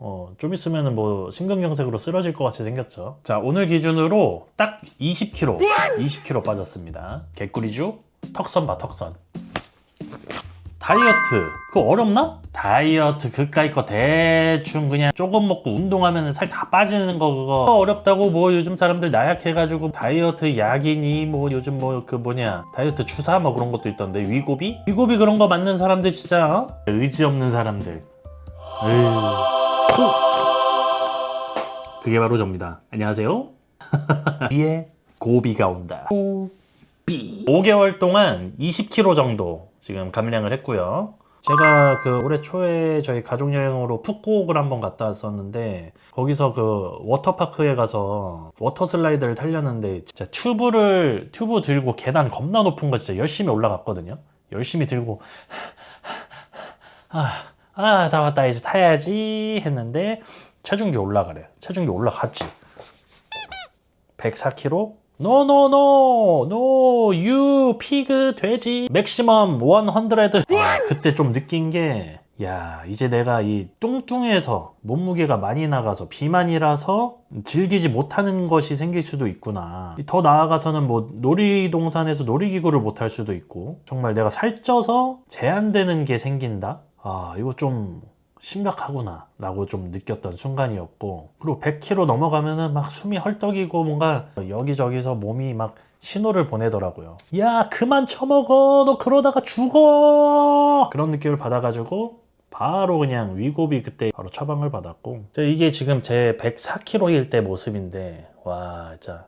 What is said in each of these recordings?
어, 좀 있으면은 뭐 심근경색으로 쓰러질 것 같이 생겼죠. 자, 오늘 기준으로 딱 20kg, 20kg 빠졌습니다. 개꿀이죠? 턱선 봐, 턱선. 다이어트 그거 어렵나? 다이어트 그까이 거 대충 그냥 조금 먹고 운동하면 살 다 빠지는 거 그거 어렵다고 뭐 요즘 사람들 나약해가지고 다이어트 약이니 뭐 요즘 뭐 그 뭐냐 다이어트 주사 뭐 그런 것도 있던데 위고비? 위고비 그런 거 맞는 사람들 진짜 어? 의지 없는 사람들 에휴. 또. 그게 바로 접니다 안녕하세요 위에 고비가 온다 고비 5개월 동안 20kg 정도 지금 감량을 했고요. 제가 그 올해 초에 저희 가족 여행으로 푸꾸옥을 한번 갔다 왔었는데 거기서 그 워터파크에 가서 워터 슬라이드를 타려는데 진짜 튜브를 튜브 들고 계단 겁나 높은 거 진짜 열심히 올라갔거든요. 열심히 들고 아, 아, 다 왔다 이제 타야지 했는데 체중계 올라가래. 체중계 올라갔지. 104kg? 노노노 노유 피그 돼지 맥시멈 100 아, 그때 좀 느낀 게 야, 이제 내가 이 뚱뚱해서 몸무게가 많이 나가서 비만이라서 즐기지 못하는 것이 생길 수도 있구나. 더 나아가서는 뭐 놀이동산에서 놀이기구를 못할 수도 있고, 정말 내가 살쪄서 제한되는 게 생긴다? 아, 이거 좀 심각하구나 라고 좀 느꼈던 순간이었고 그리고 100kg 넘어가면은 막 숨이 헐떡이고 뭔가 여기저기서 몸이 막 신호를 보내더라고요. 야 그만 처먹어! 너 그러다가 죽어! 그런 느낌을 받아가지고 바로 그냥 위고비 그때 바로 처방을 받았고 저 이게 지금 제 104kg일 때 모습인데 와 진짜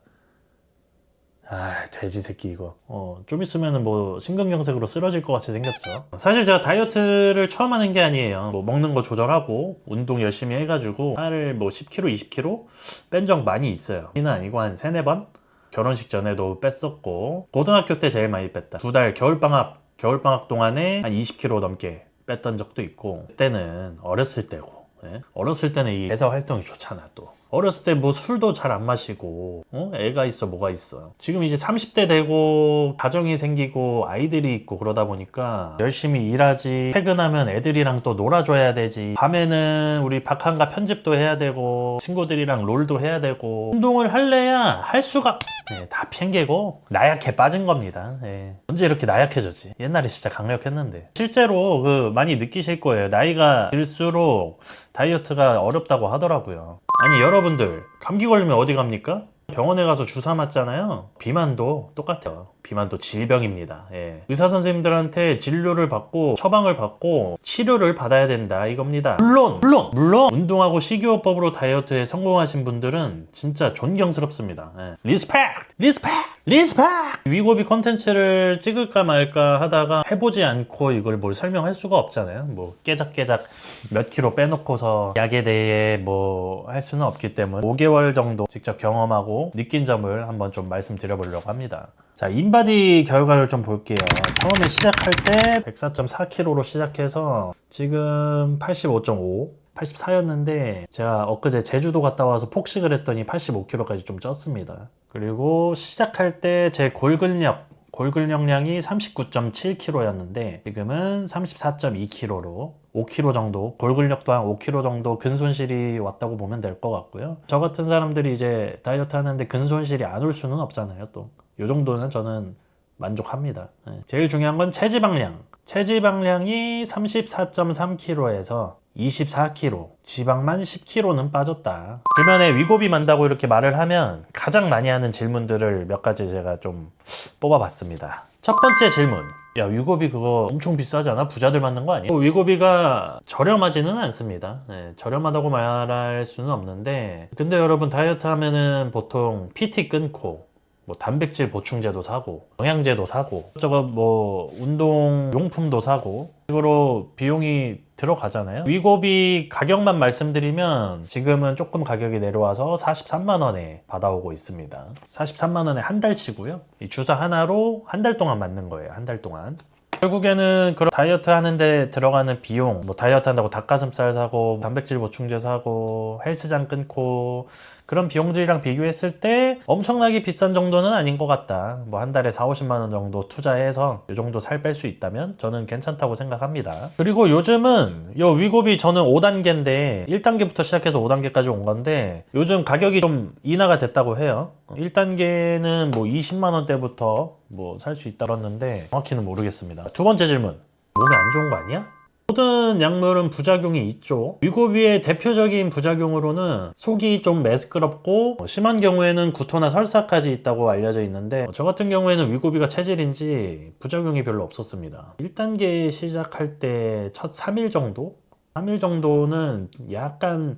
아, 돼지 새끼 이거. 어, 좀 있으면은 뭐 심근경색으로 쓰러질 것 같이 생겼죠. 사실 제가 다이어트를 처음 하는 게 아니에요. 뭐 먹는 거 조절하고 운동 열심히 해가지고 살을 뭐 10kg, 20kg 뺀 적 많이 있어요. 이는 아니고 한 세네 번 결혼식 전에도 뺐었고 고등학교 때 제일 많이 뺐다. 두 달 겨울방학 겨울방학 동안에 한 20kg 넘게 뺐던 적도 있고 그때는 어렸을 때고 예? 어렸을 때는 이 대사 활동이 좋잖아 또. 어렸을 때 뭐 술도 잘 안 마시고 어? 애가 있어 뭐가 있어. 지금 이제 30대 되고 가정이 생기고 아이들이 있고 그러다 보니까 열심히 일하지. 퇴근하면 애들이랑 또 놀아줘야 되지. 밤에는 우리 박한가 편집도 해야 되고 친구들이랑 롤도 해야 되고. 운동을 할래야 할 수가 네, 다 핑계고 나약해 빠진 겁니다. 예. 언제 이렇게 나약해졌지? 옛날에 진짜 강력했는데. 실제로 그 많이 느끼실 거예요. 나이가 들수록 다이어트가 어렵다고 하더라고요 아니 여러분들 감기 걸리면 어디 갑니까? 병원에 가서 주사 맞잖아요. 비만도 똑같아요. 비만도 질병입니다. 예. 의사 선생님들한테 진료를 받고 처방을 받고 치료를 받아야 된다 이겁니다. 물론 물론 물론 운동하고 식이요법으로 다이어트에 성공하신 분들은 진짜 존경스럽습니다. 예. 리스펙트 리스펙트 리스펙트 위고비 컨텐츠를 찍을까 말까 하다가 해보지 않고 이걸 뭘 설명할 수가 없잖아요. 뭐 깨작깨작 몇 킬로 빼놓고서 약에 대해 뭐 할 수는 없기 때문에 5개월 정도 직접 경험하고 느낀 점을 한번 좀 말씀드려보려고 합니다. 자, 인바디 결과를 좀 볼게요. 처음에 시작할 때 104.4kg로 시작해서 지금 85.5, 84였는데 제가 엊그제 제주도 갔다 와서 폭식을 했더니 85kg까지 좀 쪘습니다. 그리고 시작할 때 제 골근력 골근력량이 39.7kg였는데 지금은 34.2kg로 5kg 정도 골근력도 한 5kg 정도 근손실이 왔다고 보면 될 것 같고요. 저 같은 사람들이 이제 다이어트 하는데 근손실이 안 올 수는 없잖아요. 또 이 정도는 저는 만족합니다. 네. 제일 중요한 건 체지방량. 체지방량이 34.3kg에서 24kg, 지방만 10kg는 빠졌다. 주변에 위고비 만다고 이렇게 말을 하면 가장 많이 하는 질문들을 몇 가지 제가 좀 뽑아봤습니다. 첫 번째 질문. 야, 위고비 그거 엄청 비싸잖아? 부자들 맞는 거 아니야? 위고비가 저렴하지는 않습니다. 네, 저렴하다고 말할 수는 없는데, 근데 여러분 다이어트 하면은 보통 PT 끊고, 뭐 단백질 보충제도 사고 영양제도 사고 저거 뭐 운동 용품도 사고 식으로 비용이 들어가잖아요. 위고비 가격만 말씀드리면 지금은 조금 가격이 내려와서 43만 원에 받아오고 있습니다. 43만 원에 한 달치고요. 이 주사 하나로 한 달 동안 맞는 거예요. 한 달 동안 결국에는 그런 다이어트 하는데 들어가는 비용, 뭐 다이어트 한다고 닭가슴살 사고, 단백질 보충제 사고, 헬스장 끊고, 그런 비용들이랑 비교했을 때 엄청나게 비싼 정도는 아닌 것 같다. 뭐 한 달에 4, 50만 원 정도 투자해서 이 정도 살 뺄 수 있다면 저는 괜찮다고 생각합니다. 그리고 요즘은 요 위고비 저는 5단계인데 1단계부터 시작해서 5단계까지 온 건데 요즘 가격이 좀 인하가 됐다고 해요. 1단계는 뭐 20만 원대부터 뭐 살 수 있다 그랬는데 정확히는 모르겠습니다. 두 번째 질문. 몸에 안 좋은 거 아니야? 모든 약물은 부작용이 있죠. 위고비의 대표적인 부작용으로는 속이 좀 매스끄럽고 뭐 심한 경우에는 구토나 설사까지 있다고 알려져 있는데 저 같은 경우에는 위고비가 체질인지 부작용이 별로 없었습니다. 1단계 시작할 때 첫 3일 정도? 3일 정도는 약간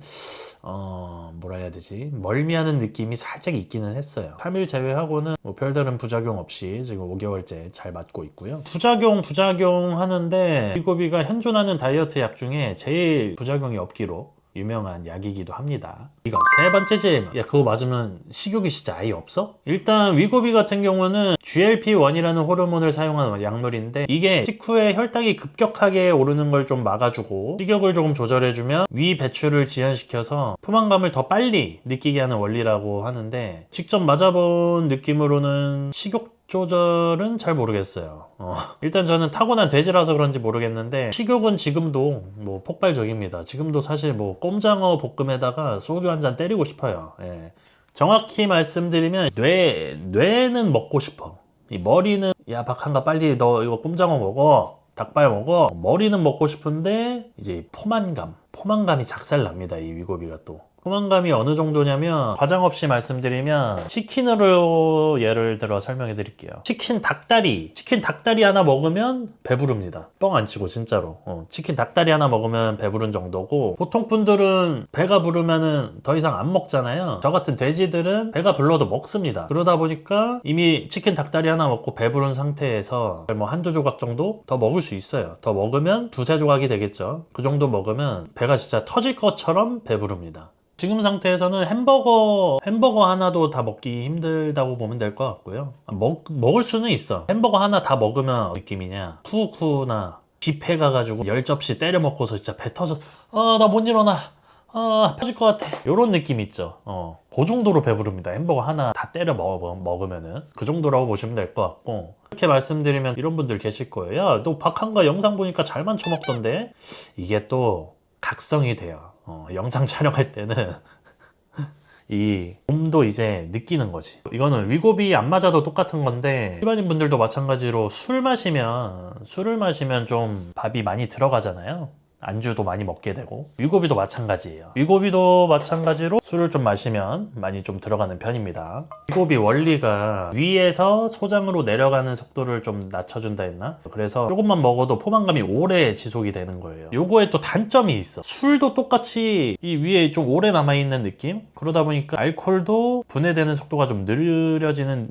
어 뭐라 해야 되지? 멀미하는 느낌이 살짝 있기는 했어요. 3일 제외하고는 뭐 별다른 부작용 없이 지금 5개월째 잘 맞고 있고요. 부작용 부작용 하는데 위고비가 현존하는 다이어트 약 중에 제일 부작용이 없기로 유명한 약이기도 합니다. 이거 세 번째 질문. 야 그거 맞으면 식욕이 진짜 아예 없어? 일단 위고비 같은 경우는 GLP-1이라는 호르몬을 사용하는 약물인데 이게 식후에 혈당이 급격하게 오르는 걸 좀 막아주고 식욕을 조금 조절해주면 위 배출을 지연시켜서 포만감을 더 빨리 느끼게 하는 원리라고 하는데 직접 맞아본 느낌으로는 식욕 조절은 잘 모르겠어요. 어, 일단 저는 타고난 돼지라서 그런지 모르겠는데 식욕은 지금도 뭐 폭발적입니다. 지금도 사실 뭐 꼼장어 볶음에다가 소주 한 잔 때리고 싶어요. 예. 정확히 말씀드리면 뇌 뇌는 먹고 싶어. 이 머리는 야 박한가 빨리 너 이거 꼼장어 먹어. 닭발 먹어. 머리는 먹고 싶은데 이제 포만감, 포만감이 작살납니다. 이 위고비가 또. 포만감이 어느 정도냐면 과장 없이 말씀드리면 치킨으로 예를 들어 설명해 드릴게요. 치킨 닭다리, 치킨 닭다리 하나 먹으면 배부릅니다. 뻥 안 치고 진짜로. 어, 치킨 닭다리 하나 먹으면 배부른 정도고 보통 분들은 배가 부르면은 더 이상 안 먹잖아요. 저 같은 돼지들은 배가 불러도 먹습니다. 그러다 보니까 이미 치킨 닭다리 하나 먹고 배부른 상태에서 뭐 한두 조각 정도 더 먹을 수 있어요. 더 먹으면 두세 조각이 되겠죠. 그 정도 먹으면 배가 진짜 터질 것처럼 배부릅니다. 지금 상태에서는 햄버거 햄버거 하나도 다 먹기 힘들다고 보면 될 것 같고요. 먹 먹을 수는 있어. 햄버거 하나 다 먹으면 느낌이냐? 쿠쿠나 뷔페 가가지고 열 접시 때려 먹고서 진짜 배 터져. 아나 못 일어나. 아 터질 것 같아. 요런 느낌 있죠. 어. 그 정도로 배부릅니다. 햄버거 하나 다 때려 먹어, 먹으면은 그 정도라고 보시면 될 것 같고 이렇게 말씀드리면 이런 분들 계실 거예요. 야, 너 박한가 영상 보니까 잘 만 쳐먹던데 이게 또 각성이 돼요. 어, 영상 촬영할 때는 이 몸도 이제 느끼는 거지. 이거는 위고비 안 맞아도 똑같은 건데 일반인 분들도 마찬가지로 술 마시면 술을 마시면 좀 밥이 많이 들어가잖아요. 안주도 많이 먹게 되고 위고비도 마찬가지예요. 위고비도 마찬가지로 술을 좀 마시면 많이 좀 들어가는 편입니다. 위고비 원리가 위에서 소장으로 내려가는 속도를 좀 낮춰준다 했나? 그래서 조금만 먹어도 포만감이 오래 지속이 되는 거예요. 요거에 또 단점이 있어. 술도 똑같이 이 위에 좀 오래 남아있는 느낌? 그러다 보니까 알코올도 분해되는 속도가 좀 느려지는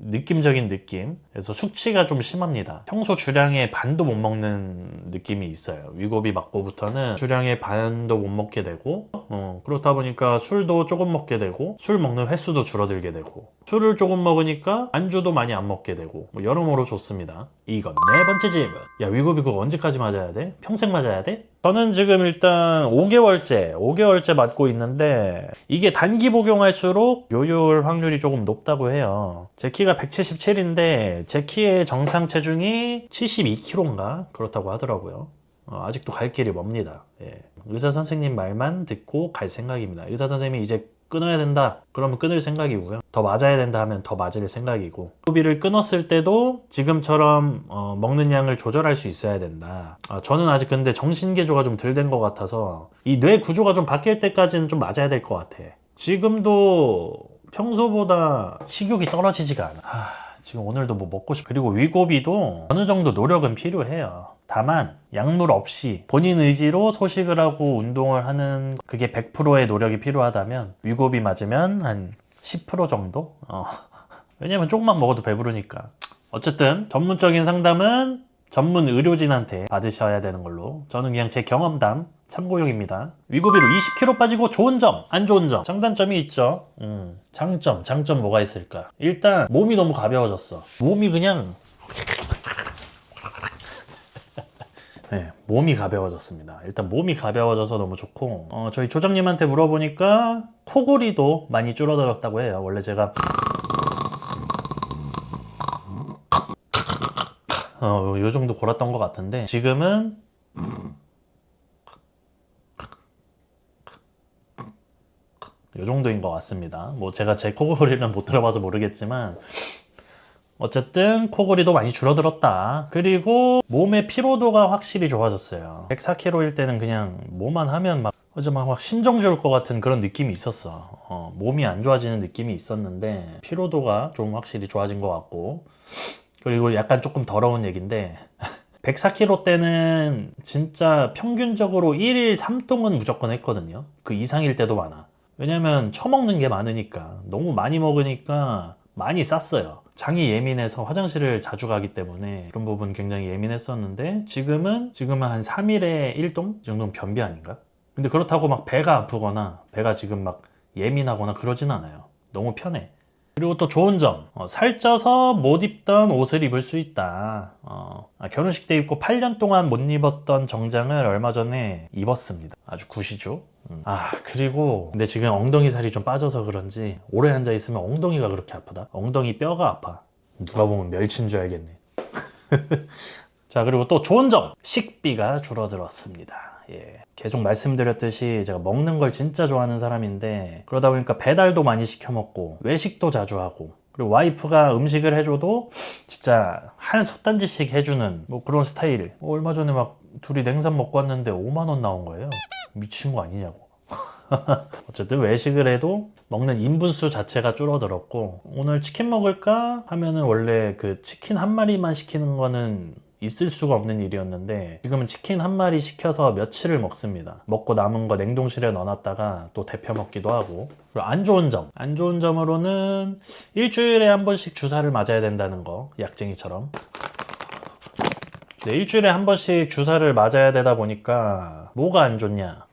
느낌적인 느낌. 그래서 숙취가 좀 심합니다. 평소 주량의 반도 못 먹는 느낌이 있어요. 위고비 맞고부터는 주량의 반도 못 먹게 되고, 어, 그렇다 보니까 술도 조금 먹게 되고, 술 먹는 횟수도 줄어들게 되고, 술을 조금 먹으니까 안주도 많이 안 먹게 되고, 뭐 여러모로 좋습니다. 이건 네 번째 질문. 야, 그거 언제까지 맞아야 돼? 평생 맞아야 돼? 저는 지금 일단 5개월째, 5개월째 맞고 있는데 이게 단기 복용할수록 요요할 확률이 조금 높다고 해요. 제 키가 177인데 제 키의 정상 체중이 72kg인가 그렇다고 하더라고요. 어, 아직도 갈 길이 멉니다. 예. 의사 선생님 말만 듣고 갈 생각입니다. 의사 선생님이 이제 끊어야 된다. 그러면 끊을 생각이고요. 더 맞아야 된다 하면 더 맞을 생각이고. 소비를 끊었을 때도 지금처럼 어, 먹는 양을 조절할 수 있어야 된다. 아, 저는 아직 근데 정신 개조가 좀 덜 된 것 같아서 이 뇌 구조가 좀 바뀔 때까지는 좀 맞아야 될 것 같아. 지금도 평소보다 식욕이 떨어지지가 않아. 하, 지금 오늘도 뭐 먹고 싶. 그리고 위고비도 어느 정도 노력은 필요해요. 다만 약물 없이 본인 의지로 소식을 하고 운동을 하는 그게 100%의 노력이 필요하다면 위고비 맞으면 한 10% 정도? 어. 왜냐면 조금만 먹어도 배부르니까. 어쨌든 전문적인 상담은 전문 의료진한테 받으셔야 되는 걸로 저는 그냥 제 경험담 참고용입니다. 위고비로 20kg 빠지고 좋은 점, 안 좋은 점, 장단점이 있죠. 음, 장점, 장점 뭐가 있을까? 일단 몸이 너무 가벼워졌어. 몸이 그냥 네, 몸이 가벼워졌습니다. 일단 몸이 가벼워져서 너무 좋고 어, 저희 조장님한테 물어보니까 코골이도 많이 줄어들었다고 해요. 원래 제가 어, 요 정도 골았던 것 같은데 지금은 요 정도인 것 같습니다. 뭐 제가 제 코골이는 못 들어봐서 모르겠지만 어쨌든 코골이도 많이 줄어들었다. 그리고 몸의 피로도가 확실히 좋아졌어요. 104kg일 때는 그냥 뭐만 하면 막 어제 막, 막 심정 좋을 것 같은 그런 느낌이 있었어. 어, 몸이 안 좋아지는 느낌이 있었는데 피로도가 좀 확실히 좋아진 것 같고 그리고 약간 조금 더러운 얘기인데 104kg 때는 진짜 평균적으로 1일 3똥은 무조건 했거든요. 그 이상일 때도 많아. 왜냐면 처먹는 게 많으니까 너무 많이 먹으니까 많이 쌌어요. 장이 예민해서 화장실을 자주 가기 때문에 그런 부분 굉장히 예민했었는데 지금은 지금은 한 3일에 1동 이 정도면 변비 아닌가? 근데 그렇다고 막 배가 아프거나 배가 지금 막 예민하거나 그러진 않아요. 너무 편해. 그리고 또 좋은 점, 어, 살쪄서 못 입던 옷을 입을 수 있다. 어, 아, 결혼식 때 입고 8년 동안 못 입었던 정장을 얼마 전에 입었습니다. 아주 굿이죠. 음. 아 그리고 근데 지금 엉덩이 살이 좀 빠져서 그런지 오래 앉아 있으면 엉덩이가 그렇게 아프다. 엉덩이 뼈가 아파. 누가 보면 멸치인 줄 알겠네. 자 그리고 또 좋은 점 식비가 줄어들었습니다. 예. 계속 말씀드렸듯이 제가 먹는 걸 진짜 좋아하는 사람인데 그러다 보니까 배달도 많이 시켜 먹고 외식도 자주 하고 그리고 와이프가 음식을 해줘도 진짜 한 솥단지씩 해주는 뭐 그런 스타일 뭐 얼마 전에 막 둘이 냉삼 먹고 왔는데 5만 원 나온 거예요 미친 거 아니냐고. 어쨌든 외식을 해도 먹는 인분수 자체가 줄어들었고 오늘 치킨 먹을까 하면은 원래 그 치킨 한 마리만 시키는 거는 있을 수가 없는 일이었는데 지금은 치킨 한 마리 시켜서 며칠을 먹습니다. 먹고 남은 거 냉동실에 넣어놨다가 또 데펴 먹기도 하고. 그리고 안 좋은 점, 안 좋은 점으로는 일주일에 한 번씩 주사를 맞아야 된다는 거 약쟁이처럼 네, 일주일에 한 번씩 주사를 맞아야 되다 보니까 뭐가 안 좋냐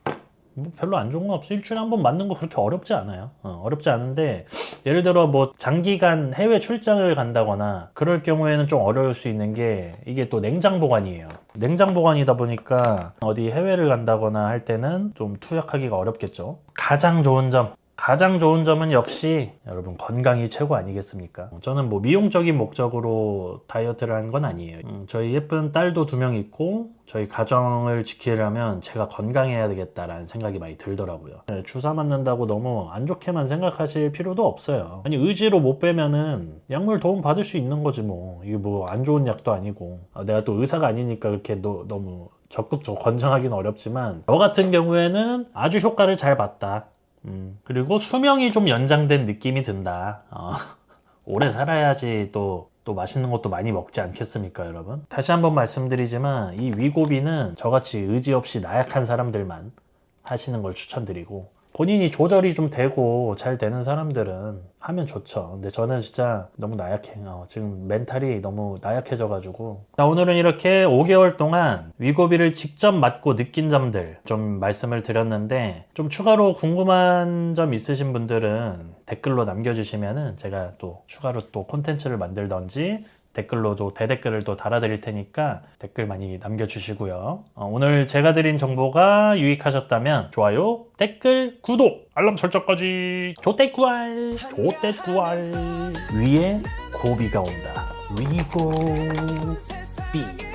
뭐 별로 안 좋은 건 없어. 일주일에 한 번 맞는 거 그렇게 어렵지 않아요. 어, 어렵지 않은데 예를 들어 뭐 장기간 해외 출장을 간다거나 그럴 경우에는 좀 어려울 수 있는 게 이게 또 냉장 보관이에요. 냉장 보관이다 보니까 어디 해외를 간다거나 할 때는 좀 투약하기가 어렵겠죠. 가장 좋은 점 가장 좋은 점은 역시 여러분 건강이 최고 아니겠습니까? 저는 뭐 미용적인 목적으로 다이어트를 한건 아니에요. 음, 저희 예쁜 딸도 두 명 있고 저희 가정을 지키려면 제가 건강해야 되겠다라는 생각이 많이 들더라고요. 네, 주사 맞는다고 너무 안 좋게만 생각하실 필요도 없어요. 아니 의지로 못 빼면은 약물 도움 받을 수 있는 거지 뭐. 이게 뭐 안 좋은 약도 아니고 아, 내가 또 의사가 아니니까 그렇게 너, 너무 적극적으로 권장하기는 어렵지만 저 같은 경우에는 아주 효과를 잘 봤다. 음, 그리고 수명이 좀 연장된 느낌이 든다. 어, 오래 살아야지 또, 또 맛있는 것도 많이 먹지 않겠습니까, 여러분? 다시 한번 말씀드리지만, 이 위고비는 저같이 의지 없이 나약한 사람들만 하시는 걸 추천드리고, 본인이 조절이 좀 되고 잘 되는 사람들은 하면 좋죠. 근데 저는 진짜 너무 나약해. 요 지금 멘탈이 너무 나약해져가지고. 자, 오늘은 이렇게 5개월 동안 위고비를 직접 맞고 느낀 점들 좀 말씀을 드렸는데, 좀 추가로 궁금한 점 있으신 분들은 댓글로 남겨주시면은 제가 또 추가로 또 콘텐츠를 만들던지 댓글로도 대댓글을 또 달아드릴 테니까 댓글 많이 남겨주시고요. 어, 오늘 제가 드린 정보가 유익하셨다면 좋아요, 댓글, 구독, 알람 설정까지 조댓구알, 조댓구알 위에 고비가 온다. 위고 비.